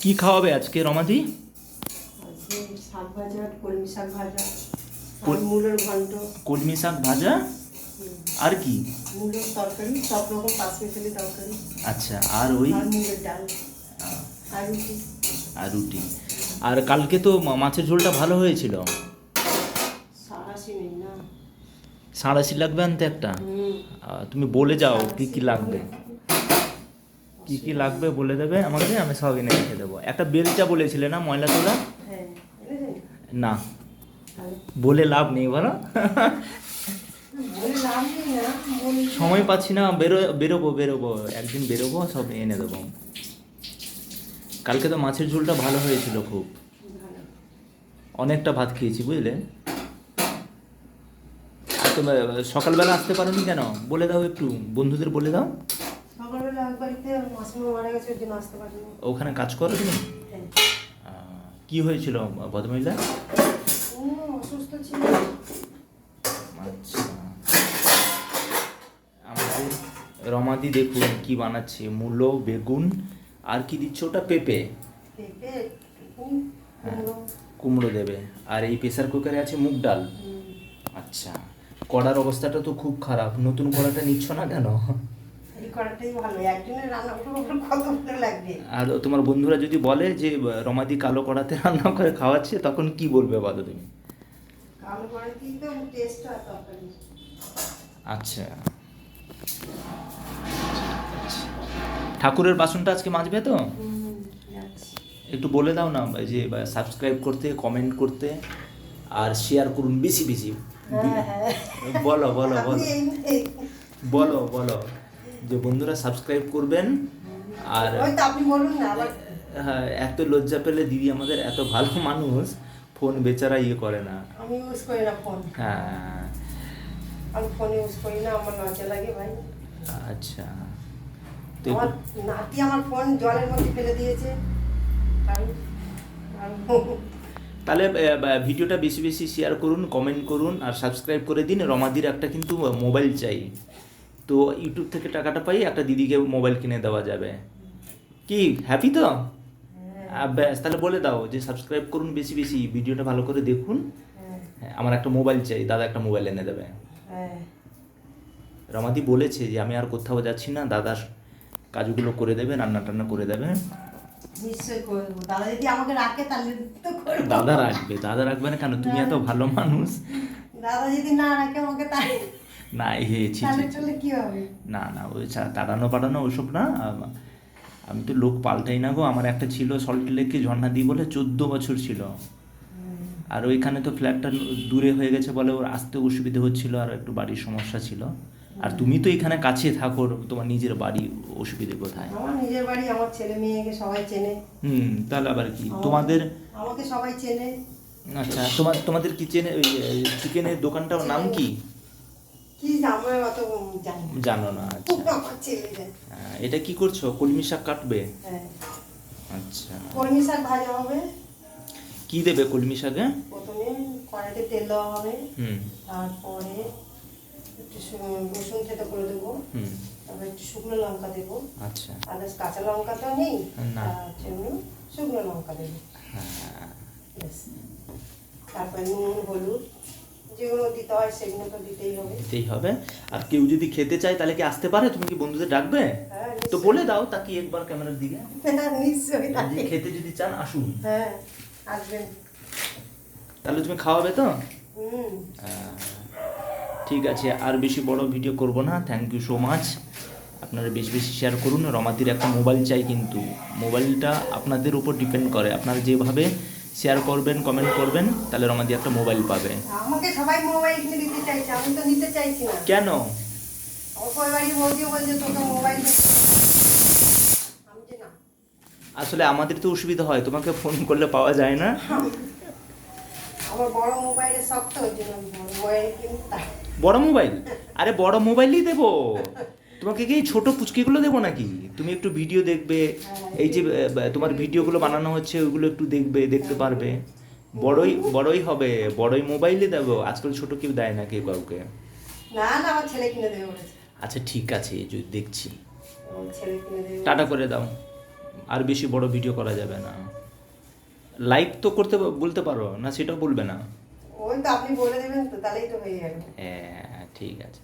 কি খাওয়াবে আজকে রমাদি? আজকে শাক ভাজা কলমি শাক ভাজা আর কল- ঘন্ট। কলমি শাক ভাজা? আর কি? মূলের তরকারি সব রকম পাঁচ তরকারি। আচ্ছা আর ওই? আর মুগের ডাল। আর রুটি। আর রুটি। আর কালকে তো মাছের ঝোলটা ভালো হয়েছিল? সাঁড়াশি লাগবে আনতে একটা? তুমি বলে যাও কি কি লাগবে। কি কি লাগবে বলে দেবে আমাকে আমি সব এনে রেখে দেবো। একটা বেলচা বলেছিলে না ময়লা তোলা? হ্যাঁ। না। বলে লাভ নেই বলো। সময় পাচ্ছি না বেরো বেরোবো বেরোবো একদিন বেরোবো সব এনে দেবো। কালকে তো মাছের ঝোলটা ভালো হয়েছিল খুব। অনেকটা ভাত খেয়েছি বুঝলে? আর সকালবেলা আসতে পারোনি কেন? বলে দাও একটু বন্ধুদের বলে দাও। বাড়িতে মাসিমা মারা গেছে ওই জন্য আসতে পারিনি। ওখানে কাজ করো তুমি? হ্যাঁ। কি হয়েছিল ভদ্রমহিলা? ও অসুস্থ ছিল। আচ্ছা। আমাদের রমাদি দেখুন কি বানাচ্ছে মূলো বেগুন আর কি দিচ্ছে ওটা? পেঁপে। হ্যাঁ। কুমড়ো। দেবে। আর এই প্রেসার কুকারে আছে মুগ ডাল। আচ্ছা। কড়ার অবস্থাটা তো খুব খারাপ। নতুন কড়াটা নিচ্ছ না কেন? করাটাই ভালো একজনের রান্না করতে করতে কত ভালো লাগবে? আর তোমার বন্ধুরা যদি বলে যে রমাদি কালো কড়াতে রান্না করে খাওয়াচ্ছে তখন কি বলবে বলো তুমি? কালো করে কি টেস্ট হয় তরকারি। আচ্ছা। ঠাকুরের বাসনটা আজকে মাজবে তো? একটু বলে দাও না যে সাবস্ক্রাইব করতে কমেন্ট করতে আর শেয়ার করুন বেশি বেশি। হ্যাঁ, হ্যাঁ। বলো বলো বলো। বলো বলো। যে বন্ধুরা সাবস্ক্রাইব করবেন আর আপনি বলুন না হ্যাঁ এত লজ্জা পেলে দিদি আমাদের এত ভালো মানুষ ফোন বেচারা ইয়ে করে না। আমি ইউজ করি না ফোন হ্যাঁ। আমি ফোন ইউজ করি না আমার লজ্জা লাগে ভাই। আচ্ছা। তো আমার নাতি আমার ফোন জলের মধ্যে ফেলে দিয়েছে। তাহলে ভিডিওটা বেশি বেশি শেয়ার করুন কমেন্ট করুন আর সাবস্ক্রাইব করে দিন। রমাদির একটা কিন্তু মোবাইল চাই। তো ইউটিউব থেকে টাকাটা পাই একটা দিদিকে মোবাইল কিনে দেওয়া যাবে। কি? হ্যাপি তো? আহ, ব্যাস তাহলে বলে দাও যে সাবস্ক্রাইব করুন বেশি বেশি ভিডিওটা ভালো করে দেখুন। হ্যাঁ, হ্যাঁ, আমার একটা মোবাইল চাই দাদা একটা মোবাইল এনে দেবে। হ্যাঁ। রমাদি বলেছে যে আমি আর কোথাও যাচ্ছি না দাদার কাজগুলো করে দেবে রান্না টান্না করে দেবে। দাদা রাখবে দাদা রাখবে না কেন? তুমি এত ভালো মানুষ। দাদা যদি না রাখে আমাকে তাহলে না হে ছি কি না না ওই তাড়ানো পাড়ানো ওইসব না আমি তো লোক পাল্টাই না গো। আমার একটা ছিল সল্ট লেকে ঝর্ণা দি বলে চোদ্দ বছর ছিল। আর ওইখানে তো ফ্ল্যাটটা দূরে হয়ে গেছে বলে ওর আসতে অসুবিধে হচ্ছিল আর একটু বাড়ির সমস্যা ছিল। আর তুমি তো এখানে কাছে থাকো তোমার নিজের বাড়ি অসুবিধে কোথায়? আমার নিজের বাড়ি আমার ছেলে মেয়েকে সবাই চেনে। হুম তাহলে আবার কি? তোমাদের আমাকে সবাই চেনে। আচ্ছা তোমার তোমাদের কিচেনে ওই চিকেনের দোকানটার নাম কি কি? জানি না। আচ্ছা। এটা কি করছ? কলমি শাক কাটবে? হ্যাঁ। আচ্ছা। কলমি শাক ভাজা হবে। কি দেবে কলমি শাকে? প্রথমে কড়াইতে তেল দেওয়া হবে। হুম। তারপরে একটু রসুন থেতো করে দেবো। হুম। তারপরে একটু শুকনো লঙ্কা দেবো। আচ্ছা। আর কাঁচা লঙ্কা তো নেই। না। তার জন্য শুকনো লঙ্কা দেবো। হ্যাঁ। তারপরে নুন হলুদ। যেগুলো দিতে হয় সেগুলো তো দিতেই হবে। দিতেই হবে। আর কেউ যদি খেতে চায় তাহলে কি আসতে পারে? তুমি কি বন্ধুদের ডাকবে? হ্যাঁ তো বলে দাও তাকি একবার ক্যামেরার দিকে। নিশ্চয়ই। নিশ্চয়ই যে তাই। খেতে যদি চান আসুন। হ্যাঁ আসবেন। তাহলে তুমি খাওয়াবে তো? ঠিক আছে আর বেশি বড় ভিডিও করব না। থ্যাংক ইউ সো মাচ আপনারা বেশি বেশি শেয়ার করুন। রমাদির একটা মোবাইল চাই কিন্তু। মোবাইলটা আপনাদের উপর ডিপেন্ড করে। আপনারা যেভাবে শেয়ার করবেন কমেন্ট করবেন তাহলে রমাদি একটা মোবাইল পাবে। আমাকে সবাই মোবাইল কিনে দিতে চাইছে আমি তো নিতে চাইছি না। কেন? মোবাইল আসলে আমাদের তো অসুবিধা হয় তোমাকে ফোন করলে পাওয়া যায় না। আমার তো বড় মোবাইল আরে বড় মোবাইলই দেবো। তোমাকে কি ছোট পুচকিগুলো দেবো নাকি? তুমি একটু ভিডিও দেখবে এই যে তোমার ভিডিওগুলো বানানো হচ্ছে ওইগুলো একটু দেখবে দেখতে পারবে। বড়ই বড়ই হবে বড়ই মোবাইলে দেবো। আজকাল ছোট কেউ দেয় না কেউ কাউকে। না না আমার ছেলে কিনে দেবে আচ্ছা ঠিক আছে এই যে দেখছি। টাটা করে দাও। আর বেশি বড় ভিডিও করা যাবে না। লাইক তো করতে বলতে পারো না সেটাও বলবে না? ওই তো আপনি বলে দেবেন তো তাহলেই তো হয়ে যাবে। হ্যাঁ ঠিক আছে।